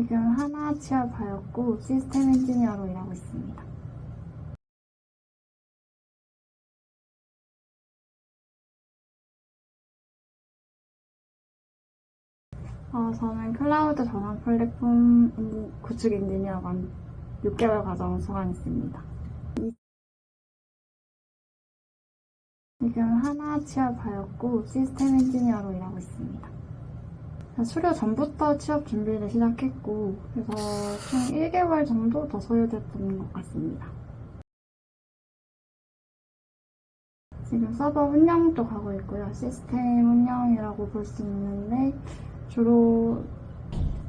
지금 하나 취업 하였고 시스템 엔지니어로 일하고 있습니다. 어, 저는 클라우드 전환 플랫폼 인- 구축 엔지니어만 6개월 과정 수강했습니다. 이- 지금 하나 취업하였고 시스템 엔지니어로 일하고 있습니다. 수료 전부터 취업 준비를 시작했고 그래서 총 1개월 정도 더 소요됐던 것 같습니다. 지금 서버 운영 쪽 하고 있고요. 시스템 운영이라고 볼 수 있는데 주로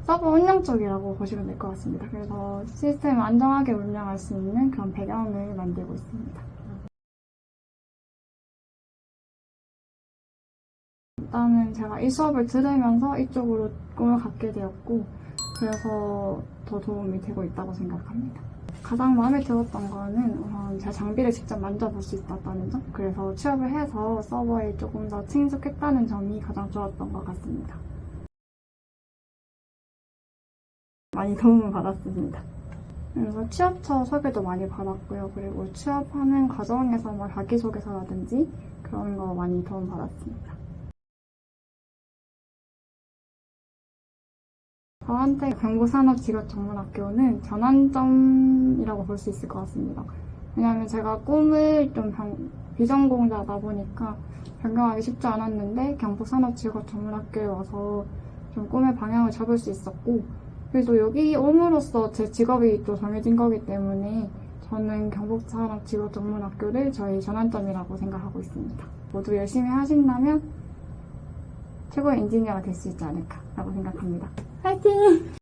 서버 운영 쪽이라고 보시면 될 것 같습니다. 그래서 시스템을 안정하게 운영할 수 있는 그런 배경을 만들고 있습니다. 일단은 제가 이 수업을 들으면서 이쪽으로 꿈을 갖게 되었고 그래서 더 도움이 되고 있다고 생각합니다. 가장 마음에 들었던 거는 우선 제 장비를 직접 만져볼 수 있었다는 점 그래서 취업을 해서 서버에 조금 더 친숙했다는 점이 가장 좋았던 것 같습니다. 많이 도움을 받았습니다. 그래서 취업처 소개도 많이 받았고요. 그리고 취업하는 과정에서 뭐 자기소개서라든지 그런 거 많이 도움 받았습니다. 저한테 경북산업직업전문학교는 전환점이라고 볼 수 있을 것 같습니다. 왜냐하면 제가 꿈을 좀 변- 비전공자다 보니까 변경하기 쉽지 않았는데 경북산업직업전문학교에 와서 좀 꿈의 방향을 잡을 수 있었고 그래서 여기 옴으로써 제 직업이 또 정해진 거기 때문에 저는 경북산업직업전문학교를 저희 전환점이라고 생각하고 있습니다. 모두 열심히 하신다면 최고의 엔지니어가 될 수 있지 않을까라고 생각합니다. 화이팅!